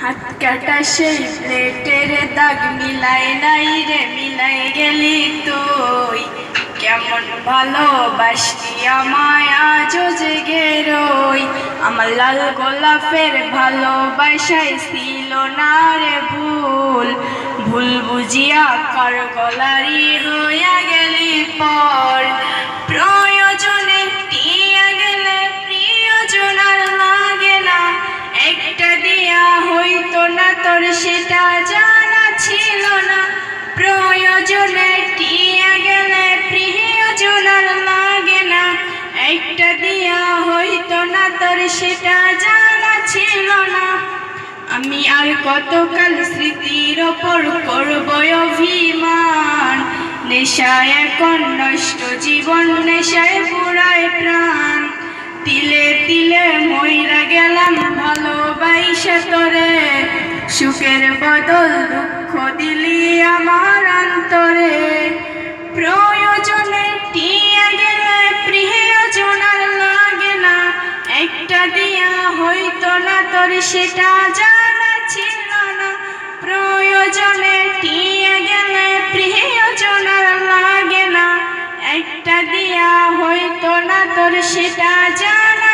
হাত কাটা সেই প্লেটের দাগ মিলাই নাই রে, মিলাই গেলি তুই। কেমন ভালোবাসি আমায় আজও জেগে রই আমার লাল গোলাপের ভালোবাসায় ছিল না রে ভুল। ভুল বুঝিয়া কর গলারি হইয়া গেলি প্রয়োজনে টিয়া গেলে প্রিয়জন আর লাগে না। একটা দিয়া হইতো না, তোর সেটা জানা ছিল না। আমি আর কতকাল স্মৃতির ওপর করব অভিমান? নেশায় এখন নষ্ট জীবন, নেশায় পুরায় প্রাণ। তিলে তিলে মইরা গেলাম ভালোবাইসা তোরে। সুখের বদল দুঃখ দিলি আমার তোর সেটা জানা ছিল না। প্রয়োজনে টিয়ে গেলে প্রিয়জন লাগে না। একটা দিয়া হইতো না তোর সেটা জানা